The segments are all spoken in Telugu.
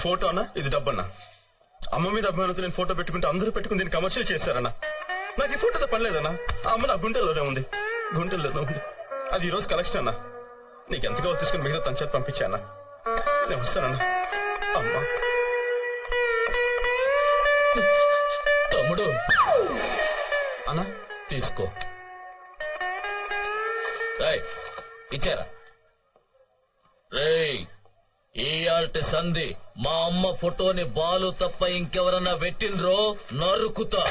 ఫోటో ఇది డబ్బన్నా. అమ్మ మీద అభిమానంతో నేను ఫోటో పెట్టుకుంటే అందరూ పెట్టుకుని దీన్ని కమర్షియల్ చేస్తారన్నా నాకు ఈ ఫోటోతో పని లేదన్నా. ఆ అమ్మ నా గుండెల్లోనే ఉంది. గుండెల్లోనే ఉంది. అది ఈ రోజు కలెక్షన్ అన్నా. నీకు ఎంతగా తీసుకుని మిగతా తన చేతి పంపించానా? నేను వస్తానన్నా. అమ్మా. తమ్ముడు. అన్నా తీసుకో. ఇచ్చారా? రేయ్. ఇయాల్టి సంధి మా అమ్మ ఫోటోని బాలు తప్ప ఇంకెవరన్నా పెట్టినరో నరుకుతా.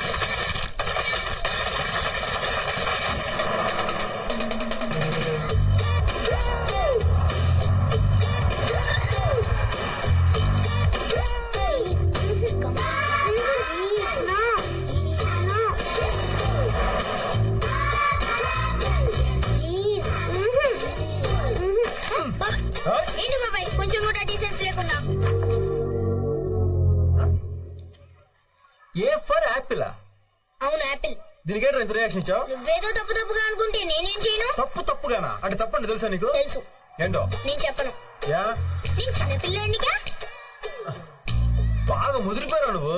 దీనికి ఏంటో రియాక్షన్ ఇచ్చావు? నువ్వేదో తప్పు తప్పుగా అనుకుంటే నేనేం చేయను? తప్పు తప్పుగానా? అంటే తప్పండి తెలుసా నీకు? తెలుసు. ఏంటో? నేను చెప్పను. యా? నేను చిన్న పిల్లాడినిగా బాగా ముదిరిపోయావు నువ్వు.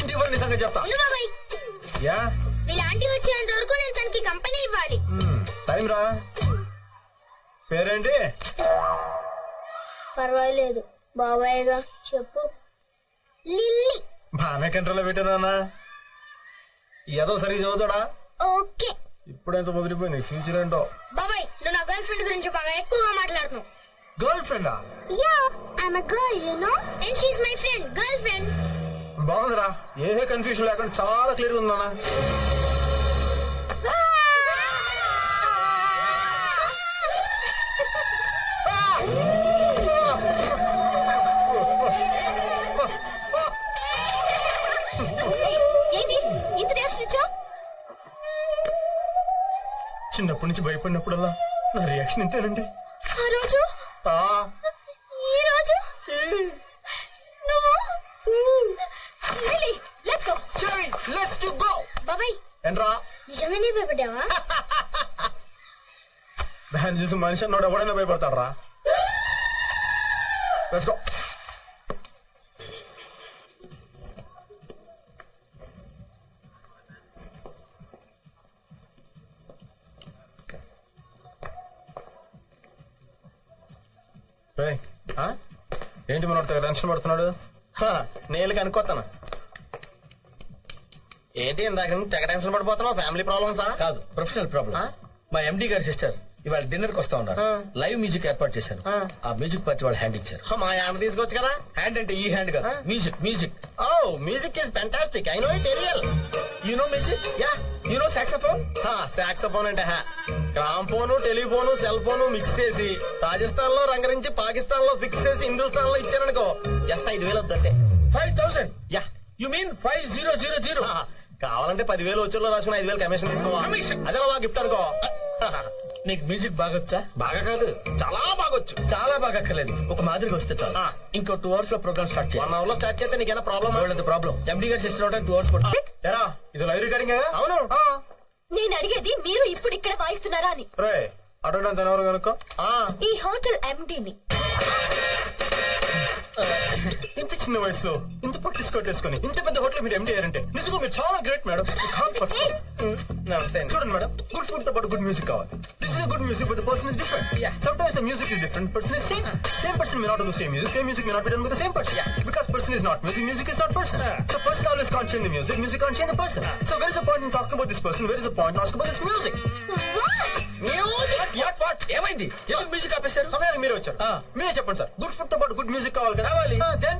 ఇంటికి పోయి నీ సంగతి చెప్తా. ఉండు బాబాయ్. యా? వీళ్ళ ఆంటీ వచ్చేంత వరకు నేను తనకి కంపెనీ ఇవ్వాలి. టైం రా. పేరేంటి? పర్వాలేదు. బాబాయ్గా చెప్పు. లిల్లీ. బాగానే కంట్రోల్లో పెట్టానా ఏదో సరిగ్గా చదువుతాడా? ఓకే. ఇప్పుడెంత ముదిరిపోయింది? ఫ్యూచర్ ఏంటో? బాబాయ్ నువ్వు నా గర్ల్ ఫ్రెండ్ గురించి బాగా ఎక్కువగా మాట్లాడుతున్నావు. గర్ల్ ఫ్రెండా yeah I'm a girl you know and she is my friend girl friend బాగుందిరా. ఏ కన్ఫ్యూజన్ లేకుండా చాలా క్లియర్ ఉందన్నా చిన్నప్పటి నుంచి భయపడినప్పుడల్లా నా రియాక్షన్ ఇంతేనండి. ఆ రోజు? ఆ, ఈ రోజు? ఈ, నువ్వు? Lily let's go Cherry, let's to go. బాబాయ్. ఏంట్రా? నిజంగానే భయపడ్డావా? దాన్ని చూసి మనిషి అన్నాడు ఎవడైనా భయపడతాడరా? Let's రేయ్, ఆ? ఏంటి మన టెన్షన్ పడుతున్నాడు? హ, నేను కనుక్కోతాను ఏంటి ఇందాక నుంచి తెగ టెన్షన్ పడిపోతున్నావు? ఫ్యామిలీ ప్రాబ్లమ్సా కాదు ప్రొఫెషనల్ ప్రాబ్లం ఆ? మా ఎండి గారి సిస్టర్ ఇవాళ డిన్నర్కి వస్తా ఉన్నారు. ఆ. లైవ్ మ్యూజిక్ ఏర్పాటు చేశారు. ఆ. ఆ మ్యూజిక్ పార్టీ వాళ్ళు హ్యాండ్ ఇచ్చారు. మా యామ తీసుకోవచ్చు కదా? హ్యాండ్ అంటే ఈ హ్యాండ్ కాదు. ఆ. Music music oh music is fantastic I know it aerial you know music yeah you know saxophone saxophone అంటే హా. Gramophone telephone cell phone mix చేసి రాజస్థాన్లో రంగరించి పాకిస్తాన్లో ఫిక్స్ చేసి హిందుస్థాన్లో ఇచ్చారనుకో జస్ట్ ఐదు వేలు వద్దంటే. Five thousand ya. You mean five zero zero zero కావాలంటే పదివేలు వచ్చేలో రాసుకుని ఐదు వేలు కమిషన్ తీసుకోవా Commission. అదే గిఫ్ట్ అనుకో. నీకు మ్యూజిక్ బాగొచ్చా? బాగా కాదు. చాలా బాగొచ్చు. చాలా బాగా అక్కర్లేదు ఒక మాదిరిగా వస్తే చాలు. ఇంకో టూ అవర్స్లో ప్రోగ్రామ్ స్టార్ట్ వన్ చేయాలి అవర్లో స్టార్ట్ చేస్తే నీకేనా ప్రాబ్లమ్ వాళ్ళది ప్రాబ్లం ఎండి గారు టూ అవర్స్ ఎరా. ఇది లైవ్ రికార్డింగ్ అవును. నేను అడిగేది మీరు ఇప్పుడు ఇక్కడ వాయిస్తున్నారా అని. రే అడగడానికి ఎవరు కనుక్కో ఆ, ఈ హోటల్ ఎండిని ఇంత చిన్న వయసులో ఇంత పొట్టి స్కర్ట్ వేసుకొని ఇంత పెద్ద హోటల్ మీరు ఎండి అయ్యారంటే నిజంగా మీరు చాలా గ్రేట్ మేడం. నమస్తే. చూడండి మేడం గుడ్ ఫుడ్తో పాటు గుడ్ మ్యూజిక్ కావాలి. This is good music but the person is different Yeah. Some times the music is different person is same same person may not do the same music same music may not be done with the same person because person is not music music is not person so person always can't change the music music can't change the person so where is the point in talking about this person where is the point ask about this music What, what? ఏమైంది? ఎందుకు మ్యూజిక్ ఆపేశారు? సమయానికి మీరే వచ్చారు. మీరే చెప్పండి సార్. గుడ్ ఫుడ్తో పాటు గుడ్ మ్యూజిక్ కావాలి కదా. కావాలి. Then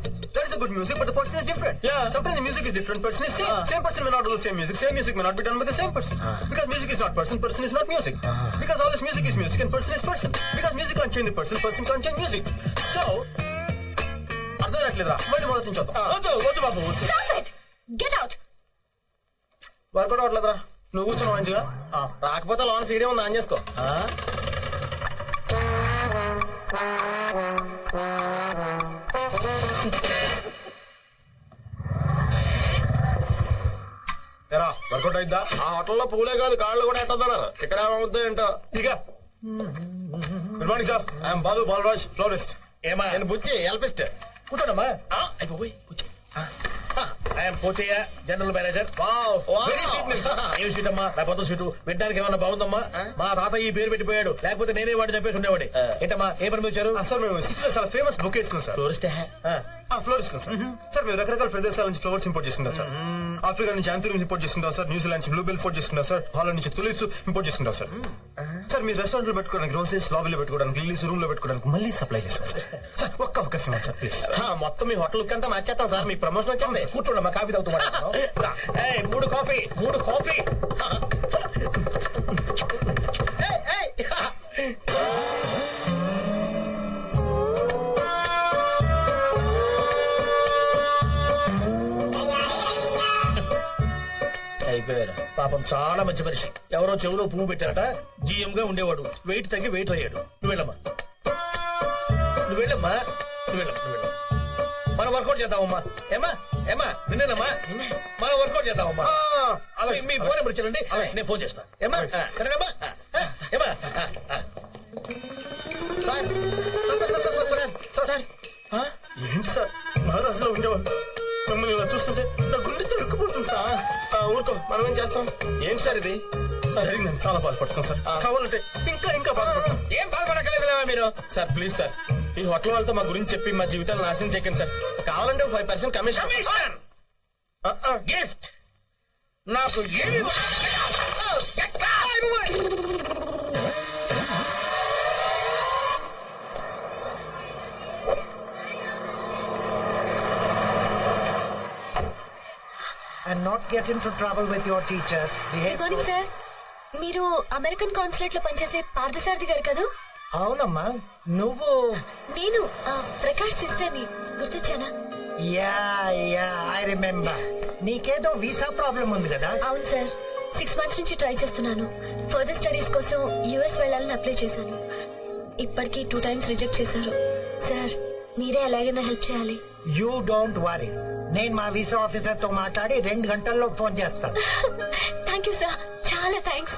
that is good music but the person is different Yeah. Sometimes the music is different person is same Ah. Same person may not do the same music same music may not be done with the same person because music is not person person is not music because all this music is music and person is person because music can change the person person can change music so అర్థం కావట్లేదురా మళ్ళీ మొదటి నుంచి వద్దాం. వద్దు వద్దు బాబు వద్దు గెట్ అవుట్ వర్కౌట్ అవ్వట్లేదురా. నువ్వు కూర్చోను మంచిగా ఆ, రాకపోతే లోన్ సీడీ ఉంది ఆన్ చేసుకో. ఆ? ఎరా వర్కౌట్ అయిద్దా ఆ హోటల్లో పూలే కాదు కాళ్ళు కూడా ఎట్టొద్దన్నారు. ఇక్కడ ఏమవుద్దో ఏంటో. ఇక. Good morning sir I'm Balu Balraj florist ఏమా? నేను బుచ్చి ఎల్పిస్ట్ కూర్చోండమ్మా. ఐఎమ్ పోచయ్య జనరల్ మేనేజర్ ఏం స్వీట్ అమ్మా? నా పొద్దు స్వీట్ వినడానికి ఏమన్నా బాగుందమ్మా? మా తాత ఈ పేరు పెట్టిపోయాడు. లేకపోతే నేనే వాడు చెప్పేసి ఉండేవాడి ఏంటమ్మా? ఏ పని వచ్చారు సార్ మేము సిటీలో చాలా ఫేమస్ బుక్ వేసుకున్నాం సార్. టూరిస్ట్ ఆ ఫ్లోర్స్ సార్. సార్ మేము రకరకాల ప్రదేశాల నుంచి ఫ్లవర్స్ ఇంపోర్ట్ చేసుకుంటాం సార్. ఆఫ్రికా నుంచి యాంథూరియం ఇంపోర్ట్ చేసుకుంటాం సార్. న్యూజిలాండ్ నుంచి బ్లూబెల్స్ ఇంపోర్ట్ చేసుకుంటాం సార్. హాలండ్ నుంచి తులిప్స్ ఇంపోర్ట్ చేసుకుంటాం సార్. సార్ మీ రెస్టారెంట్లో పెట్టుకోవడానికి రోసెస్ లాబీలో పెట్టుకోవడానికి లిల్లీస్ రూమ్లో పెట్టుకోవడానికి మళ్ళీ సప్లై చేస్తాం సార్. సార్ ఒక్క అవకాశం ఇవ్వండి సార్ ప్లీజ్ మొత్తం మీ హోటల్ అంతా మార్చేస్తాం సార్ మీ ప్రమోషన్ వచ్చింది. కూర్చోండి కాఫీ తాగుతూ మూడు కాఫీ మూడు కాఫీ అయిపోయారు? పాపం చాలా మంచి మనిషి. ఎవరో చెవులో పువ్వు పెట్టారట జీఎం గా ఉండేవాడు. వెయిట్ తగ్గి వెయిట్ అయ్యాడు. నువ్వు వెళ్ళమ్మా. నువ్వు వెళ్ళమ్మా. నువ్వు వెళ్ళమ్మా నువ్వు వెళ్ళమ్మా. మనం వర్కౌట్ చేద్దామమ్మా. ఏమా ఏమా నిన్నేనమ్మా? మనం వర్కౌట్ చేద్దామమ్మా. అలా మీ ఫోన్ నెంబర్ ఇచ్చారండి నేను ఫోన్ చేస్తాను ఏమా సరేనమ్మా. ఏమా. Sir sir, sir, sir, sir, sir? ఏంటి సార్? ఊరుకో మనం ఏం చేస్తాం? ఏంటి సార్ ఇది? జరిగిందని చాలా బాధపడుతున్నాం సార్. కావాలంటే ఇంకా ఇంకా బాధపడతాం. ఏం బాధపడక్కర్లేదులేవా మీరు? Sir please sir. ఈ హోటల్ వాళ్ళతో మా గురించి చెప్పి మా జీవితాలు నాశనం చేయకండి సార్. కావాలంటే five percent commission commission! Gift! నాకు ఏమి and not get into trouble with your teachers. Behave. Good morning sir మీరు అమెరికన్ కాన్సులేట్లో పనిచేసే పార్థసారథి గారు కదా? అవునమ్మా. నువ్వు? నేను ఆ, ప్రకాష్ సిస్టర్ని గుర్తొచ్చానా? యా యా ఐ రిమెంబర్ నీకేదో వీసా ప్రాబ్లం ఉంది కదా? అవును సార్ సిక్స్ మంత్స్ నుంచి ట్రై చేస్తున్నాను. ఫర్దర్ స్టడీస్ కోసం యుఎస్ వెళ్ళాలని అప్లై చేశాను. ఇప్పటికీ టూ టైమ్స్ రిజెక్ట్ చేశారు. సార్ మీరే ఎలాగైనా హెల్ప్ చేయాలి. యూ డోంట్ వరీ నేను మా వీసా ఆఫీసర్తో మాట్లాడి రెండు గంటల్లో ఫోన్ చేస్తాను. థ్యాంక్ యూ సార్ చాలా థ్యాంక్స్